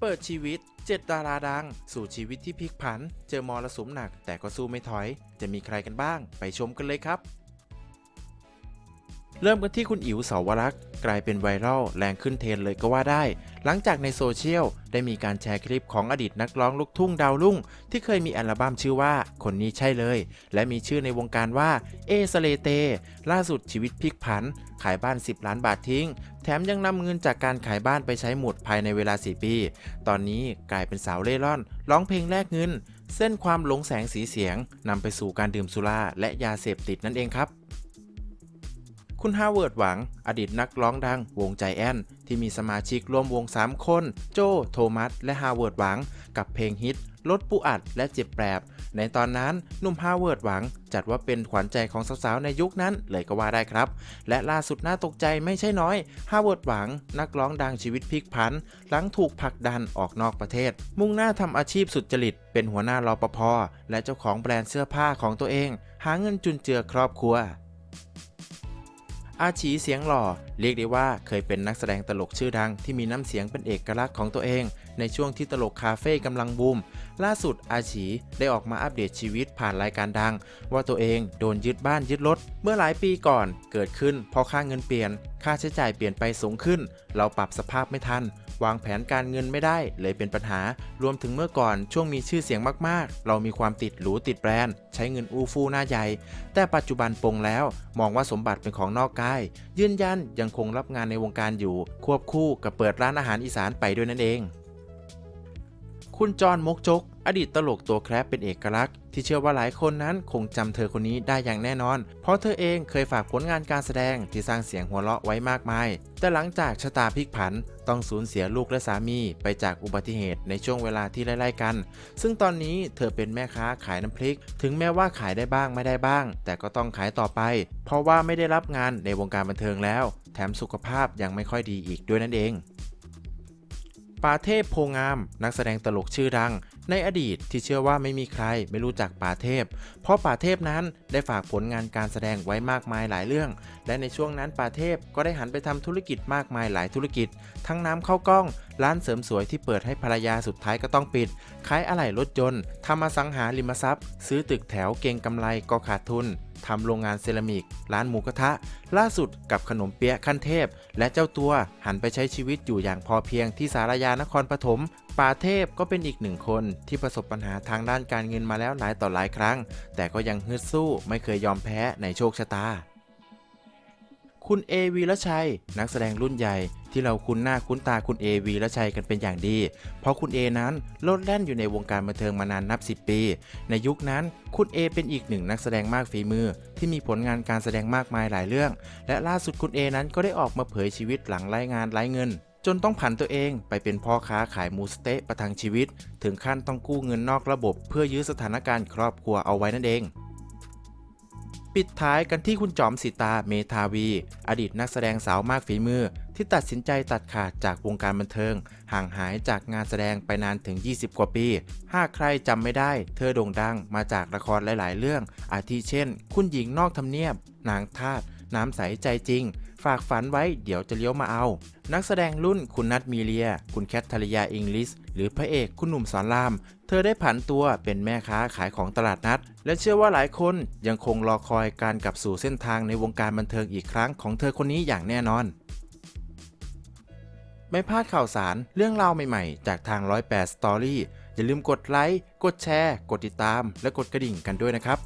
เปิดชีวิต 7 ดาราดัง สู่ชีวิตที่พลิกผัน เจอมรสุมหนักแต่ก็สู้ไม่ถอย จะมีใครกันบ้าง ไปชมกันเลยครับ เริ่มกันที่คุณอิ๋วเสาวรักษ์กลายเป็นไวรัลแรงขึ้นเทรนเลยก็ว่าได้ หลังจากในโซเชียล ได้มีการแชร์คลิปของอดีตนักร้องลูกทุ่งดาวรุ่ง ที่เคยมีอัลบั้มชื่อว่าคนนี้ใช่เลย และมีชื่อในวงการว่าเอสเลเต ล่าสุดชีวิตพลิกผัน ขายบ้าน 10 ล้านบาททิ้ง ถมยังนำเงินจากการขายบ้านไปใช้หมดภายในเวลา 4 ปี ตอนนี้กลายเป็นสาวเล่ร่อน ร้องเพลงแลกเงิน เส้นความหลงแสงสีเสียงนำไปสู่การดื่มสุราและยาเสพติดนั่นเองครับคุณฮาวเวิร์ดหวัง อดีตนักร้องดังวงใจแอน ที่มีสมาชิกร่วมวง 3 คน โจ โทมัส และฮาวเวิร์ดหวัง กับเพลงฮิต ลดปูอัดและเจ็บแปรบ ในตอนนั้นหนุ่มฮาวเวิร์ดหวัง จัดว่าเป็นขวัญใจของสาวๆ ในยุคนั้นเลยก็ว่าได้ครับ และล่าสุดน่าตกใจไม่ใช่น้อยฮาวเวิร์ดหวัง นักร้องดังชีวิตพลิกผัน หลังถูกผลักดันออกนอกประเทศ มุ่งหน้าทำอาชีพสุดจริต เป็นหัวหน้ารอปภและเจ้าของแบรนด์เสื้อผ้าของตัวเอง หาเงินจุนเจือครอบครัว อาชีเสียงหล่อ เรียกได้ว่าเคยเป็นนักแสดงตลกชื่อดังที่มีน้ำเสียงเป็นเอกลักษณ์ของตัวเอง ในช่วงที่ตลกคาเฟ่กำลังบูม ล่าสุดอาชีได้ออกมาอัปเดตชีวิตผ่านรายการดัง ว่าตัวเองโดนยึดบ้านยึดรถเมื่อหลายปีก่อน เกิดขึ้นเพราะค่าเงินเปลี่ยน ค่าใช้จ่ายเปลี่ยนไปสูงขึ้น เราปรับสภาพไม่ทัน วางแผนการเงินไม่ได้เลยเป็นปัญหา รวมถึงเมื่อก่อนช่วงมีชื่อเสียงมากๆ เรามีความติดหรูติดแบรนด์ ใช้เงินอู้ฟู่หน้าใหญ่ แต่ปัจจุบันปงแล้ว มองว่าสมบัติเป็นของนอกกาย ยืนยันยังคงรับงานในวงการอยู่ ควบคู่กับเปิดร้านอาหารอีสานไปด้วยนั่นเอง คุณจอนมกจก อดีตตลกตัวแครบเป็นเอกลักษณ์ที่เชื่อว่าหลายคนนั้นคงจำเธอคนนี้ได้อย่างแน่นอน เพราะเธอเองเคยฝากผลงานการแสดงที่สร้างเสียงหัวเราะไว้มากมาย แต่หลังจากชะตาพลิกผันต้องสูญเสียลูกและสามีไปจากอุบัติเหตุในช่วงเวลาที่ไล่ๆกัน ซึ่งตอนนี้เธอเป็นแม่ค้าขายน้ำพริก ถึงแม้ว่าขายได้บ้างไม่ได้บ้าง แต่ก็ต้องขายต่อไป เพราะว่าไม่ได้รับงานในวงการบันเทิงแล้ว แถมสุขภาพยังไม่ค่อยดีอีกด้วยนั่นเองปาเทพโพงาม นักแสดงตลกชื่อดัง ในอดีตที่เชื่อว่าไม่มีใครไม่รู้จักป่าเทพ เพราะป่าเทพนั้นได้ฝากผลงานการแสดงไว้มากมายหลายเรื่อง และในช่วงนั้นป่าเทพก็ได้หันไปทำธุรกิจมากมายหลายธุรกิจ ทั้งน้ำเข้ากล้อง ร้านเสริมสวยที่เปิดให้ภรรยาสุดท้ายก็ต้องปิด ขายอะไหล่รถยนต์ทำอสังหาริมทรัพย์ ซื้อตึกแถวเก่งกำไรก็ขาดทุนทำโรงงานเซรามิก ร้านหมูกระทะ ล่าสุดกับขนมเปี๊ยะขั้นเทพ และเจ้าตัวหันไปใช้ชีวิตอยู่อย่างพอเพียงที่สารยานครปฐม ป่าเทพก็เป็นอีกหนึ่งคนที่ประสบปัญหาทางด้านการเงินมาแล้วหลายต่อหลายครั้ง แต่ก็ยังฮึดสู้ไม่เคยยอมแพ้ในโชคชะตา คุณเอวีรชัย นักแสดงรุ่นใหญ่ที่เราคุ้นหน้าคุ้นตาคุณเอวีรชัยกันเป็นอย่างดี เพราะคุณเอนั้นโลดแล่นอยู่ในวงการบันเทิงมานานนับ 10 ปี ในยุคนั้นคุณเอเป็นอีกหนึ่งนักแสดงมากฝีมือ ที่มีผลงานการแสดงมากมายหลายเรื่อง และล่าสุดคุณเอนั้นก็ได้ออกมาเผยชีวิตหลังไล่งานไล่เงิน จนต้องผันตัวเองไปเป็นพ่อค้าขายหมูสเต๊ะประทังชีวิต ถึงขั้นต้องกู้เงินนอกระบบ เพื่อยื้อสถานการณ์ครอบครัวเอาไว้นั่นเอง ปิดท้ายกันที่คุณจอมสิตาเมธาวี อดีตนักแสดงสาวมากฝีมือ ที่ตัดสินใจตัดขาดจากวงการบันเทิง ห่างหายจากงานแสดงไปนานถึง 20 กว่าปี หากใครจำไม่ได้ เธอโด่งดังมาจากละครหลาย ๆ เรื่อง อาทิเช่น คุณหญิงนอกทำเนียบ นางทาส น้ำใสใจจริง ฝากฝันไว้เดี๋ยวจะเลี้ยวมาเอา นักแสดงรุ่นคุณนัทมีเลีย คุณแคทธริยาอิงลิส หรือพระเอกคุณหนุ่มสอนราม เธอได้ผันตัวเป็นแม่ค้าขายของตลาดนัด และเชื่อว่าหลายคนยังคงรอคอยการกลับสู่เส้นทางในวงการบันเทิงอีกครั้งของเธอคนนี้อย่างแน่นอนไม่พลาดข่าวสารเรื่องราวใหม่ๆ จากทาง 108 Story อย่าลืมกดไลค์ กดแชร์ กดติดตาม และกดกระดิ่งกันด้วยนะครับ